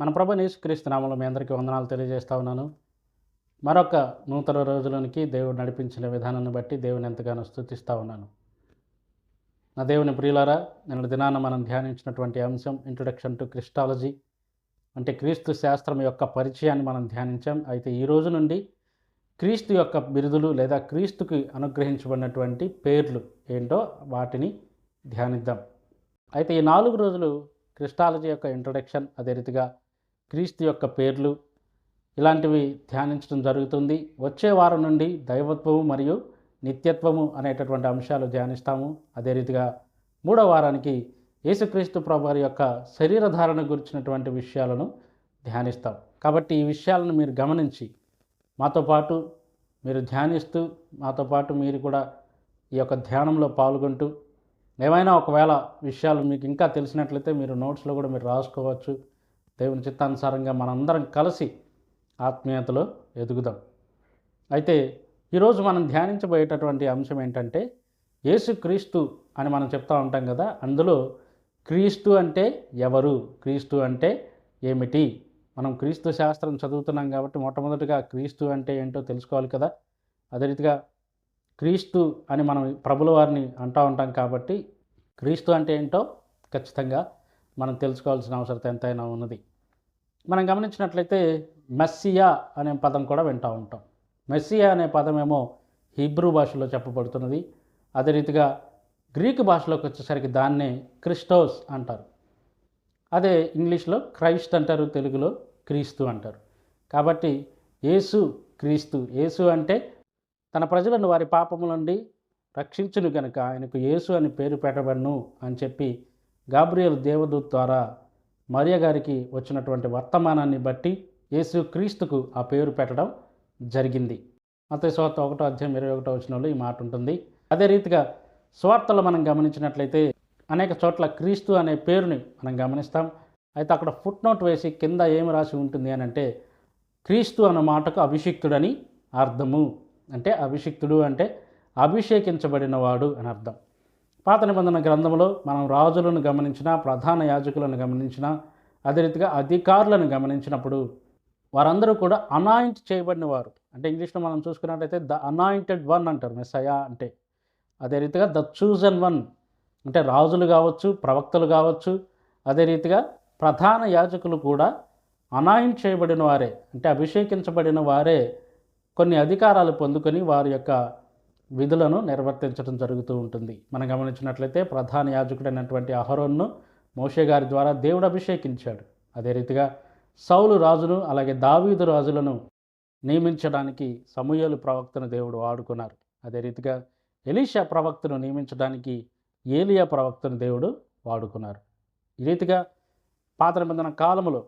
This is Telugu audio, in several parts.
మన ప్రభు యేసుక్రీస్తు మీ అందరికీ వందనాలు తెలియజేస్తా ఉన్నాను. మరొక నూతన రోజులోనికి దేవుడు నడిపించిన విధానాన్ని బట్టి దేవుని ఎంతగానో స్థుతిస్తూ ఉన్నాను. నా దేవుని ప్రియులారా నిన్న దినాన మనం ధ్యానించినటువంటి అంశం ఇంట్రొడక్షన్ టు క్రిస్టాలజీ అంటే క్రీస్తు శాస్త్రం యొక్క పరిచయాన్ని మనం ధ్యానించాం. అయితే ఈ రోజు నుండి క్రీస్తు యొక్క బిరుదులు లేదా క్రీస్తుకి అనుగ్రహించబడినటువంటి పేర్లు ఏంటో వాటిని ధ్యానిద్దాం. అయితే ఈ నాలుగు రోజులు క్రిస్టాలజీ యొక్క ఇంట్రొడక్షన్ అదే రీతిగా క్రీస్తు యొక్క పేర్లు ఇలాంటివి ధ్యానించడం జరుగుతుంది. వచ్చే వారం నుండి దైవత్వము మరియు నిత్యత్వము అనేటటువంటి అంశాలు ధ్యానిస్తాము. అదే రీతిగా మూడో వారానికి యేసుక్రీస్తు ప్రభువారి యొక్క శరీరధారణ గురించినటువంటి విషయాలను ధ్యానిస్తాం. కాబట్టి ఈ విషయాలను మీరు గమనించి మాతో పాటు మీరు ధ్యానిస్తూ మాతో పాటు మీరు కూడా ఈ యొక్క ధ్యానంలో పాల్గొంటూ ఏమైనా ఒకవేళ విషయాలు మీకు ఇంకా తెలిసినట్లయితే మీరు నోట్స్లో కూడా మీరు రాసుకోవచ్చు. దేవుని చిత్తానుసారంగా మనందరం కలిసి ఆత్మీయతలో ఎదుగుదాం. అయితే ఈరోజు మనం ధ్యానించబోయేటటువంటి అంశం ఏంటంటే యేసు క్రీస్తు అని మనం చెప్తా ఉంటాం కదా అందులో క్రీస్తు అంటే ఎవరు క్రీస్తు అంటే ఏమిటి? మనం క్రీస్తు శాస్త్రం చదువుతున్నాం కాబట్టి మొట్టమొదటిగా క్రీస్తు అంటే ఏంటో తెలుసుకోవాలి కదా. అదే రీతిగా క్రీస్తు అని మనం ప్రభుల వారిని అంటూ ఉంటాం కాబట్టి క్రీస్తు అంటే ఏంటో ఖచ్చితంగా మనం తెలుసుకోవాల్సిన అవసరం ఎంతైనా ఉన్నది. మనం గమనించినట్లయితే మెస్సియా అనే పదం కూడా వింటూ ఉంటాం. మెస్సియా అనే పదమేమో హిబ్రూ హీబ్రూ భాషలో చెప్పబడుతున్నది. అదే రీతిగా గ్రీకు భాషలోకి వచ్చేసరికి దాన్నే క్రిస్టోస్ అంటారు. అదే ఇంగ్లీష్లో క్రైస్ట్ అంటారు తెలుగులో క్రీస్తు అంటారు. కాబట్టి యేసు క్రీస్తు యేసు అంటే తన ప్రజలను వారి పాపముల నుండి రక్షించును గనుక ఆయనకు యేసు అని పేరు పెట్టబడును అని చెప్పి గాబ్రియల్ దేవదూత్ ద్వారా మరియ గారికి వచ్చినటువంటి వర్తమానాన్ని బట్టి యేసు క్రీస్తుకు ఆ పేరు పెట్టడం జరిగింది. మత స్వార్థ ఒకటో అధ్యాయం ఇరవై ఒకటో వచ్చినలో ఈ మాట ఉంటుంది. అదే రీతిగా స్వార్థలో మనం గమనించినట్లయితే అనేక చోట్ల క్రీస్తు అనే పేరుని మనం గమనిస్తాం. అయితే అక్కడ ఫుట్ నోట్ వేసి కింద ఏమి రాసి ఉంటుంది అని అంటే క్రీస్తు అన్న మాటకు అభిషిక్తుడని అర్థము. అంటే అభిషిక్తుడు అంటే అభిషేకించబడినవాడు అని అర్థం. పాత నిబంధన గ్రంథంలో మనం రాజులను గమనించిన ప్రధాన యాజకులను గమనించిన అదే రీతిగా అధికారులను గమనించినప్పుడు వారందరూ కూడా అనాయింట్ చేయబడిన వారు అంటే ఇంగ్లీష్లో మనం చూసుకున్నట్టయితే ద అనాయింటెడ్ వన్ అంటారు మెస్సయా అంటే. అదే రీతిగా ద చూజన్ వన్ అంటే రాజులు కావచ్చు ప్రవక్తలు కావచ్చు అదే రీతిగా ప్రధాన యాజకులు కూడా అనాయింట్ చేయబడిన వారే అంటే అభిషేకించబడిన వారే కొన్ని అధికారాలు పొందుకొని వారి యొక్క విధులను నిర్వర్తించడం జరుగుతూ ఉంటుంది. మనం గమనించినట్లయితే ప్రధాన యాజకుడైనటువంటి అహరోన్ను మోషే గారి ద్వారా దేవుడు అభిషేకించాడు. అదే రీతిగా సౌలు రాజును అలాగే దావీదు రాజులను నియమించడానికి సమూహలు ప్రవక్తను దేవుడు వాడుకున్నారు అదే రీతిగా ఎలీషా ప్రవక్తను నియమించడానికి ఏలియా ప్రవక్తను దేవుడు వాడుకున్నారు. ఈ రీతిగా పాత నిబంధన కాలంలో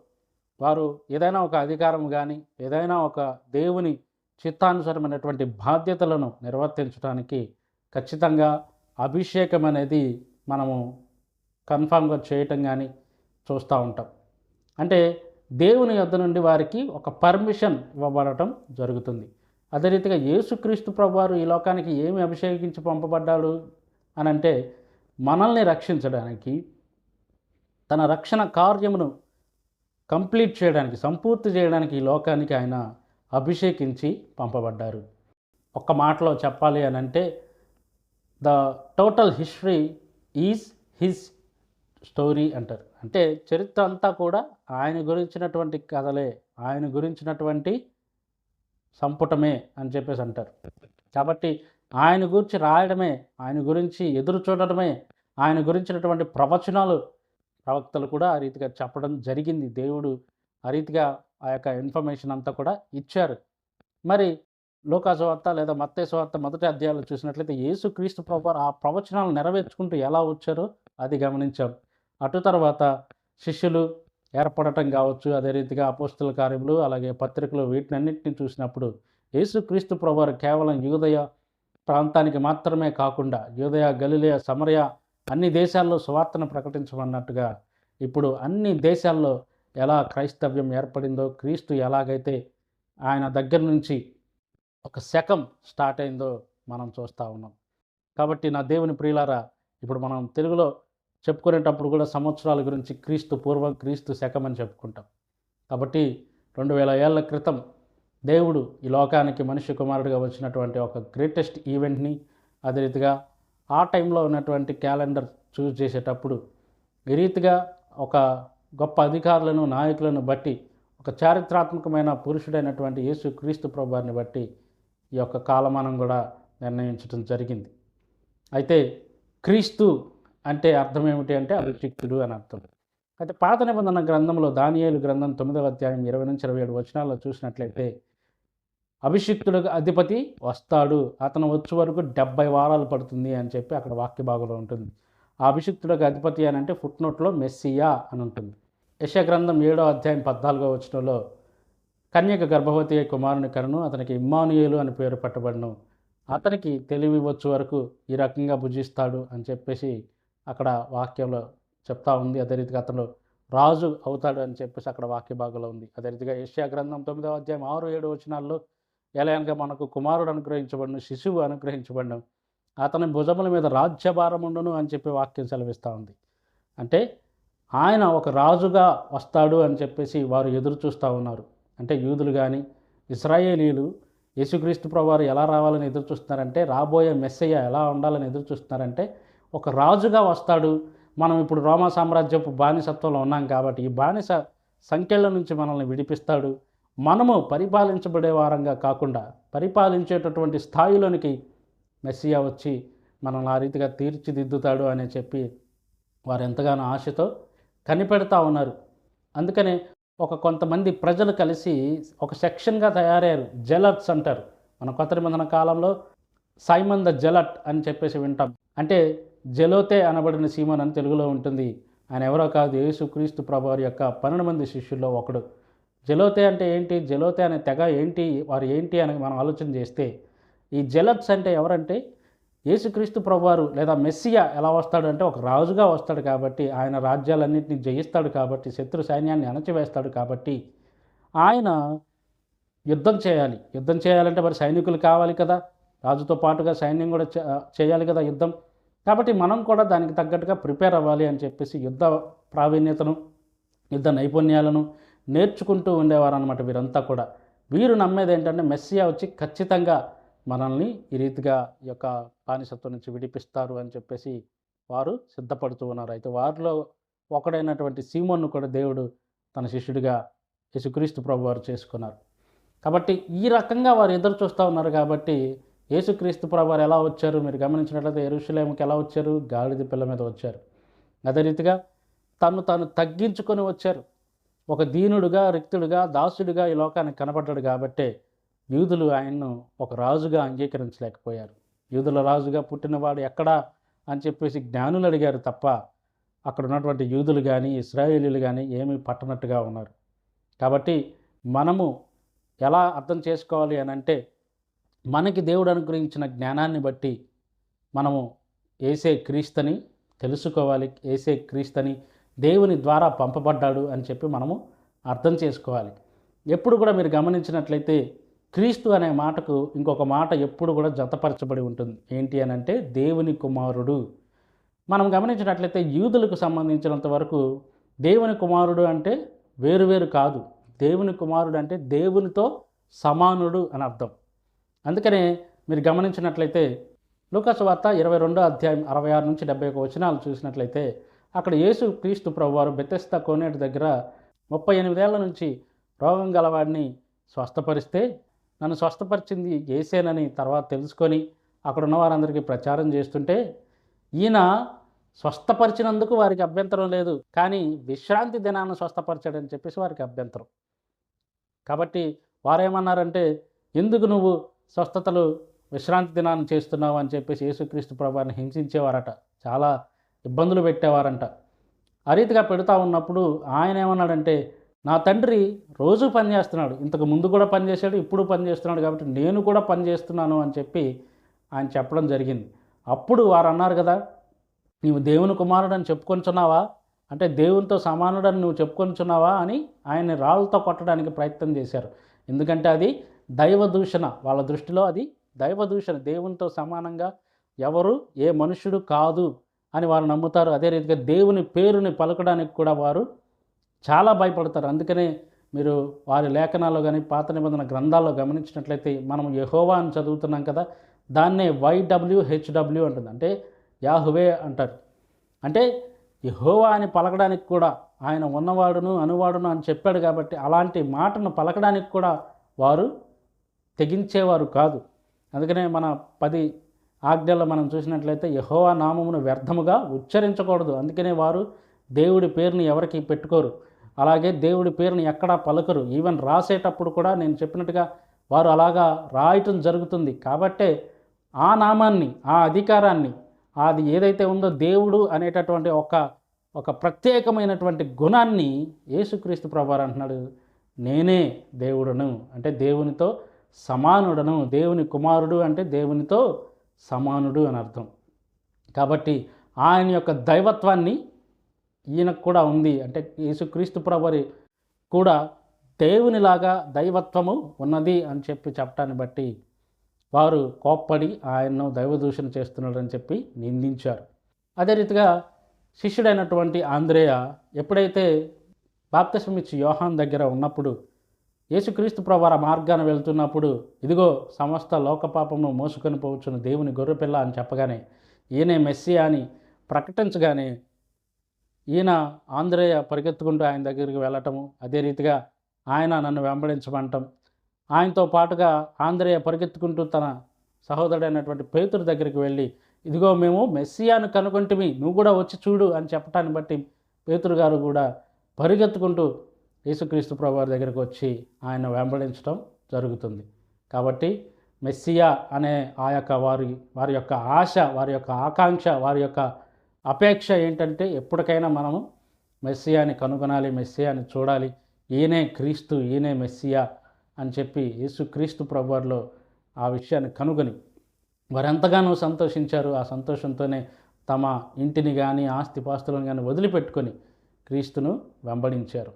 వారు ఏదైనా ఒక అధికారం కానీ ఏదైనా ఒక దేవుని చిత్తానుసరమైనటువంటి బాధ్యతలను నిర్వర్తించడానికి ఖచ్చితంగా అభిషేకం అనేది మనము కన్ఫామ్గా చేయటం కానీ చూస్తూ ఉంటాం. అంటే దేవుని యొద్ద నుండి వారికి ఒక పర్మిషన్ ఇవ్వబడటం జరుగుతుంది. అదే రీతిగా యేసుక్రీస్తు ప్రభువారు ఈ లోకానికి ఏమి అభిషేకించి పంపబడ్డాడు అని అంటే మనల్ని రక్షించడానికి తన రక్షణ కార్యమును కంప్లీట్ చేయడానికి సంపూర్తి చేయడానికి ఈ లోకానికి ఆయన అభిషేకించి పంపబడ్డారు. ఒక్క మాటలో చెప్పాలి అని అంటే the total history is his story అంటారు. అంటే చరిత్ర అంతా కూడా ఆయన గురించినటువంటి కథలే ఆయన గురించినటువంటి సంపుటమే అని చెప్పేసి అంటారు. కాబట్టి ఆయన గురించి రాయడమే ఆయన గురించి ఎదురు చూడడమే ఆయన గురించినటువంటి ప్రవచనాలు ప్రవక్తలు కూడా ఆ రీతిగా చెప్పడం జరిగింది. దేవుడు ఆ రీతిగా ఆ యొక్క ఇన్ఫర్మేషన్ అంతా కూడా ఇచ్చారు. మరి లోకాసువార్త లేదా మత్తేశ్వార్త మొదటి అధ్యాయాలు చూసినట్లయితే యేసు క్రీస్తు ప్రభు ఆ ప్రవచనాలు నెరవేర్చుకుంటూ ఎలా వచ్చారో అది గమనించాం. అటు తర్వాత శిష్యులు ఏర్పడటం కావచ్చు అదే రీతిగా అపోస్తుల కార్యములు అలాగే పత్రికలు వీటినన్నింటినీ చూసినప్పుడు యేసుక్రీస్తు ప్రభువారు కేవలం యూదయ ప్రాంతానికి మాత్రమే కాకుండా యూదయ గలిలయ సమరయ అన్ని దేశాల్లో సువార్తను ప్రకటించమన్నట్టుగా ఇప్పుడు అన్ని దేశాల్లో ఎలా క్రైస్తవ్యం ఏర్పడిందో క్రీస్తు ఎలాగైతే ఆయన దగ్గర నుంచి ఒక శకం స్టార్ట్ అయిందో మనం చూస్తూ ఉన్నాం. కాబట్టి నా దేవుని ప్రియులారా ఇప్పుడు మనం తెలుగులో చెప్పుకునేటప్పుడు కూడా సంవత్సరాల గురించి క్రీస్తు పూర్వం క్రీస్తు శకం అని చెప్పుకుంటాం. కాబట్టి రెండు వేల ఏళ్ళ క్రితం దేవుడు ఈ లోకానికి మనిషి కుమారుడిగా వచ్చినటువంటి ఒక గ్రేటెస్ట్ ఈవెంట్ని అదే రీతిగా ఆ టైంలో ఉన్నటువంటి క్యాలెండర్ చూస్ చేసేటప్పుడు ఈ రీతిగా ఒక గొప్ప అధికారులను నాయకులను బట్టి ఒక చారిత్రాత్మకమైన పురుషుడైనటువంటి యేసు క్రీస్తు ప్రభాన్ని బట్టి ఈ యొక్క కాలమానం కూడా నిర్ణయించడం జరిగింది. అయితే క్రీస్తు అంటే అర్థం ఏమిటి అంటే అభిషిక్తుడు అని అర్థం. అయితే పాత నిబంధన గ్రంథంలో దానియేలు గ్రంథం తొమ్మిదవ అధ్యాయం ఇరవై నుంచి ఇరవై ఏడు వచనాల్లో చూసినట్లయితే అభిషిక్తుడు అధిపతి వస్తాడు అతను వచ్చే వరకు డెబ్బై వారాలు పడుతుంది అని చెప్పి అక్కడ వాక్య భాగంలో ఉంటుంది. ఆ అభిషిక్తుడికి అధిపతి అని అంటే ఫుట్నోట్లో మెస్సియా అని ఉంటుంది. యశగ్రంథం ఏడో అధ్యాయం పద్నాలుగో వచనంలో కన్యక గర్భవతి కుమారుని కరను అతనికి ఇమ్మానుయేలు అని పేరు పెట్టబడను. అతనికి తెలివి వచ్చు వరకు ఈ రకంగా భుజిస్తాడు అని చెప్పేసి అక్కడ వాక్యంలో చెప్తా ఉంది. అదే రీతిగా అతను రాజు అవుతాడు అని చెప్పేసి అక్కడ వాక్య భాగంలో ఉంది. అదే రీతిగా ఏషియా గ్రంథం తొమ్మిదవ అధ్యాయం ఆరు ఏడు వచనాల్లో ఎలా అనగా మనకు కుమారుడు అనుగ్రహించబడిన శిశువు అనుగ్రహించబడిన అతని భుజముల మీద రాజ్యభారం ఉండును అని చెప్పి వాక్యం సెలవిస్తూ ఉంది. అంటే ఆయన ఒక రాజుగా వస్తాడు అని చెప్పేసి వారు ఎదురు చూస్తూ ఉన్నారు. అంటే యూదులు కానీ ఇస్రాయేలీలు యేసుక్రీస్తు ప్రభువారు ఎలా రావాలని ఎదురు చూస్తున్నారంటే రాబోయే మెస్సయ్య ఎలా ఉండాలని ఎదురు చూస్తున్నారంటే ఒక రాజుగా వస్తాడు. మనం ఇప్పుడు రోమా సామ్రాజ్యపు బానిసత్వంలో ఉన్నాం కాబట్టి ఈ బానిస సంఖ్యల నుంచి మనల్ని విడిపిస్తాడు. మనము పరిపాలించబడే వారంగా కాకుండా పరిపాలించేటటువంటి స్థాయిలోనికి మెస్సియా వచ్చి మనల్ని ఆ రీతిగా తీర్చిదిద్దుతాడు అని చెప్పి వారు ఎంతగానో ఆశతో కనిపెడతా ఉన్నారు. అందుకనే ఒక కొంతమంది ప్రజలు కలిసి ఒక సెక్షన్గా తయారయ్యారు. జలట్స్ అంటారు. మన కొత్త నిబంధన కాలంలో సైమన్ ద జలట్ అని చెప్పేసి వింటాం. అంటే జలోతే అనబడిన సీమన్ అని తెలుగులో ఉంటుంది. ఆయన ఎవరో కాదు యేసుక్రీస్తు ప్రభువారి యొక్క పన్నెండు మంది శిష్యుల్లో ఒకడు. జలోతే అంటే ఏంటి? జలోతే అనే తెగ ఏంటి? వారు ఏంటి అని మనం ఆలోచన చేస్తే ఈ జెలట్స్ అంటే ఎవరంటే యేసుక్రీస్తు ప్రభువారు లేదా మెస్సియా ఎలా వస్తాడు అంటే ఒక రాజుగా వస్తాడు కాబట్టి ఆయన రాజ్యాలన్నింటినీ జయిస్తాడు కాబట్టి శత్రు సైన్యాన్ని అణచివేస్తాడు కాబట్టి ఆయన యుద్ధం చేయాలి. యుద్ధం చేయాలంటే మరి సైనికులు కావాలి కదా. రాజుతో పాటుగా సైన్యం కూడా చేయాలి కదా యుద్ధం. కాబట్టి మనం కూడా దానికి తగ్గట్టుగా ప్రిపేర్ అవ్వాలి అని చెప్పేసి యుద్ధ ప్రావీణ్యతను యుద్ధ నైపుణ్యాలను నేర్చుకుంటూ ఉండేవారు అనమాట వీరంతా కూడా. వీరు నమ్మేది ఏంటంటే మెస్సియా వచ్చి ఖచ్చితంగా మనల్ని ఈ రీతిగా ఈ యొక్క బానిసత్వం నుంచి విడిపిస్తారు అని చెప్పేసి వారు సిద్ధపడుతూ ఉన్నారు. అయితే వారిలో ఒకడైనటువంటి సీమోన్ను కూడా దేవుడు తన శిష్యుడిగా యేసుక్రీస్తు ప్రభు వారు చేసుకున్నారు. కాబట్టి ఈ రకంగా వారు ఎదురు చూస్తూ ఉన్నారు కాబట్టి యేసుక్రీస్తు ప్రభు వారు ఎలా వచ్చారు? మీరు గమనించినట్లయితే ఎరుషులేముకి ఎలా వచ్చారు? గాడిద పిల్ల మీద వచ్చారు. అదే రీతిగా తను తాను తగ్గించుకొని వచ్చారు. ఒక దీనుడుగా రిక్తుడుగా దాసుడిగా ఈ లోకానికి కనపడ్డాడు కాబట్టే యూదులు ఆయన్ను ఒక రాజుగా అంగీకరించలేకపోయారు. యూదుల రాజుగా పుట్టినవాడు ఎక్కడా అని చెప్పేసి జ్ఞానులు అడిగారు తప్ప అక్కడ ఉన్నటువంటి యూదులు కానీ ఇస్రాయేలీలు కానీ ఏమీ పట్టనట్టుగా ఉన్నారు. కాబట్టి మనము ఎలా అర్థం చేసుకోవాలి అని అంటే మనకి దేవుడు అనుగ్రహించిన జ్ఞానాన్ని బట్టి మనము ఏసే క్రీస్తుని తెలుసుకోవాలి ఏసే క్రీస్తుని దేవుని ద్వారా పంపబడ్డాడు అని చెప్పి మనము అర్థం చేసుకోవాలి. ఎప్పుడు కూడా మీరు గమనించినట్లయితే క్రీస్తు అనే మాటకు ఇంకొక మాట ఎప్పుడు కూడా జతపరచబడి ఉంటుంది. ఏంటి అని అంటే దేవుని కుమారుడు. మనం గమనించినట్లయితే యూదులకు సంబంధించినంత వరకు దేవుని కుమారుడు అంటే వేరువేరు కాదు. దేవుని కుమారుడు అంటే దేవునితో సమానుడు అని అర్థం. అందుకనే మీరు గమనించినట్లయితే లూకాసు వార్త ఇరవై రెండో అధ్యాయం అరవై ఆరు నుంచి డెబ్బై ఒక వచనాలు చూసినట్లయితే అక్కడ యేసు క్రీస్తు ప్రభువారు బెతెస్త కోనేటి దగ్గర ముప్పై ఎనిమిదేళ్ళ నుంచి రోగం గలవాడిని స్వస్థపరిస్తే నన్ను స్వస్థపరిచింది ఏసేనని తర్వాత తెలుసుకొని అక్కడ ఉన్న వారందరికీ ప్రచారం చేస్తుంటే ఈయన స్వస్థపరిచినందుకు వారికి అభ్యంతరం లేదు. కానీ విశ్రాంతి దినాన్ని స్వస్థపరిచాడని చెప్పేసి వారికి అభ్యంతరం. కాబట్టి వారేమన్నారంటే ఎందుకు నువ్వు స్వస్థతలు విశ్రాంతి దినాన్ని చేస్తున్నావు? అని చెప్పేసి యేసుక్రీస్తు ప్రభాన్ని హింసించేవారట. చాలా ఇబ్బందులు పెట్టేవారంట. ఆ రీతిగా పెడతా ఉన్నప్పుడు ఆయన ఏమన్నాడంటే నా తండ్రి రోజు పని చేస్తున్నాడు. ఇంతకు ముందు కూడా పనిచేశాడు ఇప్పుడు పని చేస్తున్నాడు కాబట్టి నేను కూడా పనిచేస్తున్నాను అని చెప్పి ఆయన చెప్పడం జరిగింది. అప్పుడు వారు అన్నారు కదా నీవు దేవుని కుమారుడు అని చెప్పుకొంచున్నావా అంటే దేవునితో సమానుడని నువ్వు చెప్పుకొంచున్నావా అని ఆయన్ని రాళ్ళతో కొట్టడానికి ప్రయత్నం చేశారు. ఎందుకంటే అది దైవ దూషణ. వాళ్ళ దృష్టిలో అది దైవ దూషణ. దేవునితో సమానంగా ఎవరు ఏ మనుషుడు కాదు అని వారు నమ్ముతారు. అదే రీతిగా దేవుని పేరుని పలకడానికి కూడా వారు చాలా భయపడతారు. అందుకనే మీరు వారి లేఖనాల్లో కానీ పాత నిబంధన గ్రంథాల్లో గమనించినట్లయితే మనం యహోవా అని చదువుతున్నాం కదా దాన్నే వైడబ్ల్యూ హెచ్డబ్ల్యూ అంటుంది. అంటే యాహువే అంటారు. అంటే యహోవా అని పలకడానికి కూడా ఆయన ఉన్నవాడును అనువాడును అని చెప్పాడు కాబట్టి అలాంటి మాటను పలకడానికి కూడా వారు తెగించేవారు కాదు. అందుకనే మన పది ఆజ్ఞల్లో మనం చూసినట్లయితే యహోవా నామమును వ్యర్థముగా ఉచ్చరించకూడదు. అందుకనే వారు దేవుడి పేరుని ఎవరికి పెట్టుకోరు. అలాగే దేవుడి పేరుని ఎక్కడా పలకరు. ఈవెన్ రాసేటప్పుడు కూడా నేను చెప్పినట్టుగా వారు అలాగా రాయటం జరుగుతుంది. కాబట్టే ఆ నామాన్ని ఆ అధికారాన్ని అది ఏదైతే ఉందో దేవుడు అనేటటువంటి ఒక ఒక ప్రత్యేకమైనటువంటి గుణాన్ని యేసుక్రీస్తు ప్రభువారు అంటున్నాడు. నేనే దేవుడును అంటే దేవునితో సమానుడను దేవుని కుమారుడు అంటే దేవునితో సమానుడు అని అర్థం. కాబట్టి ఆయన యొక్క దైవత్వాన్ని ఈయనకు కూడా ఉంది. అంటే యేసుక్రీస్తు ప్రభరి కూడా దేవునిలాగా దైవత్వము ఉన్నది అని చెప్పి చెప్పటాన్ని బట్టి వారు కోప్పడి ఆయన్ను దైవదూషణ చేస్తున్నాడని చెప్పి నిందించారు. అదే రీతిగా శిష్యుడైనటువంటి ఆంధ్రేయ ఎప్పుడైతే బాప్తిసం ఇచ్చి యోహాన్ దగ్గర ఉన్నప్పుడు యేసుక్రీస్తు ప్రవార మార్గాన వెళ్తున్నప్పుడు ఇదిగో సమస్త లోకపాపమును మోసుకొని పోవచ్చున్న దేవుని గొర్రెపిల్ల అని చెప్పగానే ఈయనే మెస్సి అని ప్రకటించగానే ఈయన ఆంధ్రేయ పరిగెత్తుకుంటూ ఆయన దగ్గరికి వెళ్ళటము అదే రీతిగా ఆయన నన్ను వెంబడించమంటం. ఆయనతో పాటుగా ఆంధ్రేయ పరిగెత్తుకుంటూ తన సహోదరుడైనటువంటి పేతురు దగ్గరికి వెళ్ళి ఇదిగో మేము మెస్సియాను కనుగొంటిమి నువ్వు కూడా వచ్చి చూడు అని చెప్పటాన్ని బట్టి పేతురు గారు కూడా పరిగెత్తుకుంటూ యేసుక్రీస్తు ప్రభువారి దగ్గరికి వచ్చి ఆయన వెంబడించడం జరుగుతుంది. కాబట్టి మెస్సియా అనే ఆ యొక్క వారి వారి యొక్క ఆశ వారి యొక్క ఆకాంక్ష వారి యొక్క అపేక్ష ఏంటంటే ఎప్పటికైనా మనము మెస్సియాని కనుగొనాలి మెస్సియాని చూడాలి. ఈయనే క్రీస్తు ఈయనే మెస్సియా అని చెప్పి యేసుక్రీస్తు ప్రభువారిలో ఆ విషయాన్ని కనుగొని వారెంతగానో సంతోషించారు. ఆ సంతోషంతోనే తమ ఇంటిని కానీ ఆస్తిపాస్తులను కానీ వదిలిపెట్టుకొని క్రీస్తును వెంబడించారు.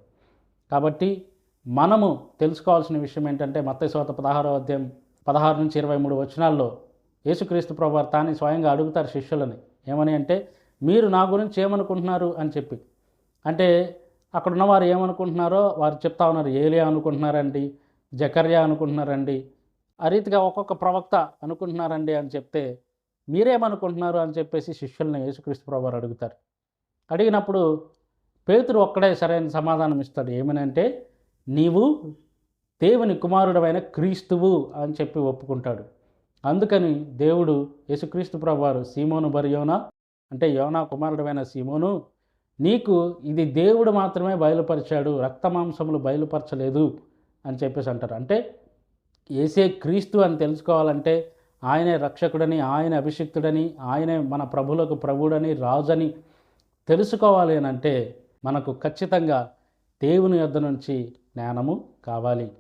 కాబట్టి మనము తెలుసుకోవాల్సిన విషయం ఏంటంటే మత్తైసోత పదహారో అధ్యాయం పదహారు నుంచి ఇరవై మూడు వచనాల్లో యేసుక్రీస్తు ప్రభు తానే స్వయంగా అడుగుతారు శిష్యులని. ఏమని అంటే మీరు నా గురించి ఏమనుకుంటున్నారు అని చెప్పి. అంటే అక్కడ ఉన్నవారు ఏమనుకుంటున్నారో వారు చెప్తా ఉన్నారు ఏలియా అనుకుంటున్నారండి జకర్యా అనుకుంటున్నారండి ఆ రీతిగా ఒక్కొక్క ప్రవక్త అనుకుంటున్నారండి అని చెప్తే మీరేమనుకుంటున్నారు అని చెప్పేసి శిష్యుల్ని యేసుక్రీస్తు ప్రభు అడుగుతారు. అడిగినప్పుడు పేతురు ఒక్కడే సరైన సమాధానం ఇస్తాడు. ఏమనంటే నీవు దేవుని కుమారుడమైన క్రీస్తువు అని చెప్పి ఒప్పుకుంటాడు. అందుకని దేవుడు యేసుక్రీస్తు ప్రభువారు సీమోను బరియోనా అంటే యోనా కుమారుడమైన సీమోను నీకు ఇది దేవుడు మాత్రమే బయలుపరిచాడు రక్తమాంసములు బయలుపరచలేదు అని చెప్పేసి అంటారు. అంటే ఏసే క్రీస్తు అని తెలుసుకోవాలంటే ఆయనే రక్షకుడని ఆయన అభిషిక్తుడని ఆయనే మన ప్రభులకు ప్రభుడని రాజని తెలుసుకోవాలి అని అంటే మనకు ఖచ్చితంగా దేవుని యొద్ద నుంచి జ్ఞానము కావాలి.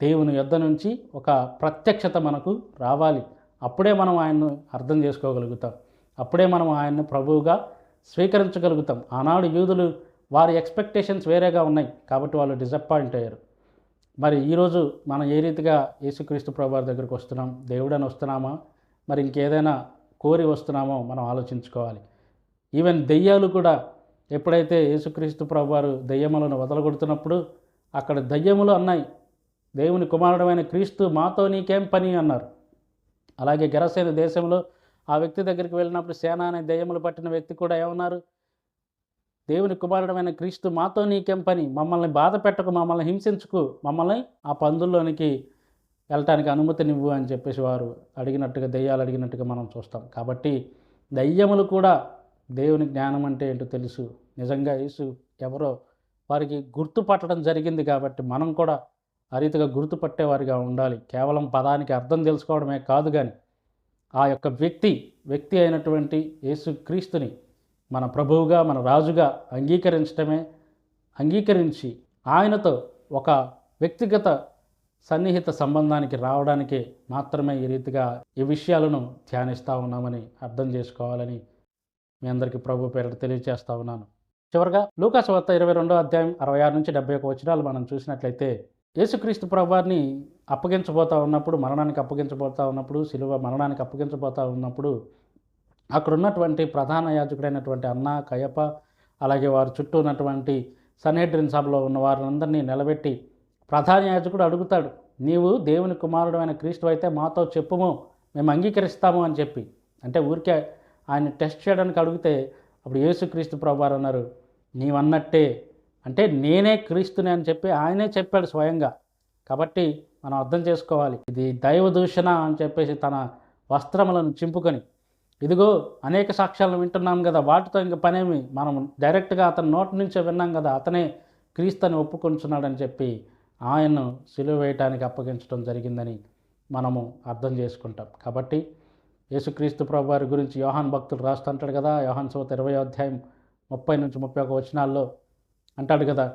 దేవుని యొద్ద నుంచి ఒక ప్రత్యక్షత మనకు రావాలి. అప్పుడే మనం ఆయన్ను అర్థం చేసుకోగలుగుతాం. అప్పుడే మనం ఆయన్ను ప్రభువుగా స్వీకరించగలుగుతాం. ఆనాడు యూదులు వారి ఎక్స్పెక్టేషన్స్ వేరేగా ఉన్నాయి కాబట్టి వాళ్ళు డిసప్పాయింట్ అయ్యారు. మరి ఈరోజు మనం ఏ రీతిగా యేసుక్రీస్తు ప్రభు దగ్గరికి వస్తున్నాం? దేవుడని వస్తున్నామా? మరి ఇంకేదైనా కోరి వస్తున్నామో మనం ఆలోచించుకోవాలి. ఈవెన్ దెయ్యాలు కూడా ఎప్పుడైతే యేసుక్రీస్తు ప్రభు వారు దెయ్యములను వదలగొడుతున్నప్పుడు అక్కడ దయ్యములు అన్నాయి. దేవుని కుమారుడమైన క్రీస్తు మాతో నీకేం పని? అన్నారు. అలాగే గెరసైన దేశంలో ఆ వ్యక్తి దగ్గరికి వెళ్ళినప్పుడు సేన అనే దెయ్యములు పట్టిన వ్యక్తి కూడా ఏమన్నారు? దేవుని కుమారుడమైన క్రీస్తు మాతో నీకేం పని? మమ్మల్ని బాధ పెట్టకు మమ్మల్ని హింసించుకు మమ్మల్ని ఆ పందుల్లోనికి వెళ్ళటానికి అనుమతినివ్వు అని చెప్పేసి వారు అడిగినట్టుగా దెయ్యాలు అడిగినట్టుగా మనం చూస్తాం. కాబట్టి దయ్యములు కూడా దేవుని జ్ఞానం అంటే ఏంటో తెలుసు. నిజంగా యేసు ఎవరో వారికి గుర్తుపట్టడం జరిగింది కాబట్టి మనం కూడా ఆ రీతిగా గుర్తుపట్టేవారిగా ఉండాలి. కేవలం పదానికి అర్థం తెలుసుకోవడమే కాదు కానీ ఆ యొక్క వ్యక్తి వ్యక్తి అయినటువంటి యేసుక్రీస్తుని మన ప్రభువుగా మన రాజుగా అంగీకరించడమే అంగీకరించి ఆయనతో ఒక వ్యక్తిగత సన్నిహిత సంబంధానికి రావడానికి మాత్రమే ఈ రీతిగా ఈ విషయాలను ధ్యానిస్తూ ఉన్నామని అర్థం చేసుకోవాలని మీ అందరికీ ప్రభు పేరిట తెలియజేస్తూ ఉన్నాను. చివరగా లూకాసు వార్త ఇరవై రెండో అధ్యాయం అరవై ఆరు నుంచి డెబ్బై ఒక వచనాలు మనం చూసినట్లయితే యేసుక్రీస్తు ప్రభువారిని అప్పగించబోతా ఉన్నప్పుడు మరణానికి అప్పగించబోతా ఉన్నప్పుడు సిలువ మరణానికి అప్పగించబోతా ఉన్నప్పుడు అక్కడ ఉన్నటువంటి ప్రధాన యాజకుడైనటువంటి అన్న కయప అలాగే వారి చుట్టూ ఉన్నటువంటి సన్హెడ్రిన్ సభలో ఉన్న వారందరినీ నిలబెట్టి ప్రధాన యాజకుడు అడుగుతాడు నీవు దేవుని కుమారుడు అయిన క్రీస్తు అయితే మాతో చెప్పుము మేము అంగీకరిస్తాము అని చెప్పి. అంటే ఊరికే ఆయన టెస్ట్ చేయడానికి అడిగితే అప్పుడు యేసుక్రీస్తు ప్రభువారు అన్నారు నీవన్నట్టే అంటే నేనే క్రీస్తుని అని చెప్పి ఆయనే చెప్పాడు స్వయంగా. కాబట్టి మనం అర్థం చేసుకోవాలి. ఇది దైవ దూషణ అని చెప్పేసి తన వస్త్రములను చింపుకొని ఇదిగో అనేక సాక్ష్యాలను వింటున్నాం కదా వాటితో ఇంక పనేమి? మనం డైరెక్ట్గా అతని నోటి నుంచే విన్నాం కదా అతనే క్రీస్తుని ఒప్పుకొంచున్నాడని చెప్పి ఆయన్ను సిలువ వేయటానికి అప్పగించడం జరిగిందని మనము అర్థం చేసుకుంటాం. కాబట్టి యేసుక్రీస్తు ప్రభు వారి గురించి యోహాన్ భక్తులు రాస్తుంటాడు కదా యోహాన్ సోత ఇరవై అధ్యాయం ముప్పై నుంచి ముప్పై ఒక వచనాల్లో అంటాడు కదా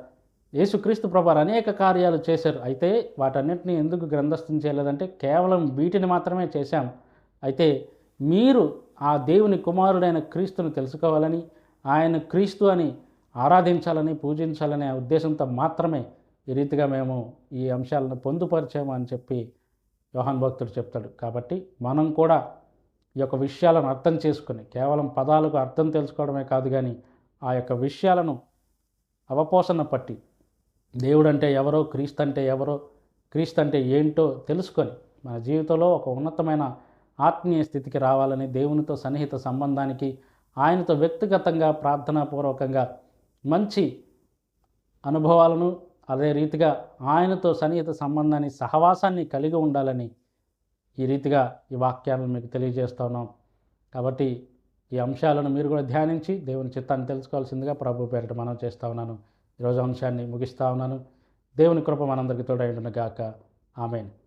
యేసుక్రీస్తు ప్రభారు అనేక కార్యాలు చేశారు. అయితే వాటన్నిటిని ఎందుకు గ్రంథస్థం చేయలేదంటే కేవలం వీటిని మాత్రమే చేశాం. అయితే మీరు ఆ దేవుని కుమారుడైన క్రీస్తును తెలుసుకోవాలని ఆయన క్రీస్తు అని ఆరాధించాలని పూజించాలనే ఉద్దేశంతో మాత్రమే ఈ రీతిగా మేము ఈ అంశాలను పొందుపరిచాము అని చెప్పి యోహన్ భక్తుడు చెప్తాడు. కాబట్టి మనం కూడా ఈ యొక్క విషయాలను అర్థం చేసుకుని కేవలం పదాలకు అర్థం తెలుసుకోవడమే కాదు కానీ ఆ యొక్క విషయాలను అవపోసన పట్టి దేవుడు అంటే ఎవరో క్రీస్తు అంటే ఎవరో క్రీస్తు అంటే ఏంటో తెలుసుకొని మన జీవితంలో ఒక ఉన్నతమైన ఆత్మీయ స్థితికి రావాలని దేవునితో సన్నిహిత సంబంధానికి ఆయనతో వ్యక్తిగతంగా ప్రార్థనాపూర్వకంగా మంచి అనుభవాలను అదే రీతిగా ఆయనతో సన్నిహిత సంబంధాన్ని సహవాసాన్ని కలిగి ఉండాలని ఈ రీతిగా ఈ వాక్యాలను మీకు తెలియజేస్తా ఉన్నాం. కాబట్టి ఈ అంశాలను మీరు కూడా ధ్యానించి దేవుని చిత్తాన్ని తెలుసుకోవాల్సిందిగా ప్రభు పేరిట మనం చేస్తూ ఉన్నాను. ఈరోజు అంశాన్ని ముగిస్తూ ఉన్నాను. దేవుని కృప మనందరికీ తోడైండును గాక ఆమెను.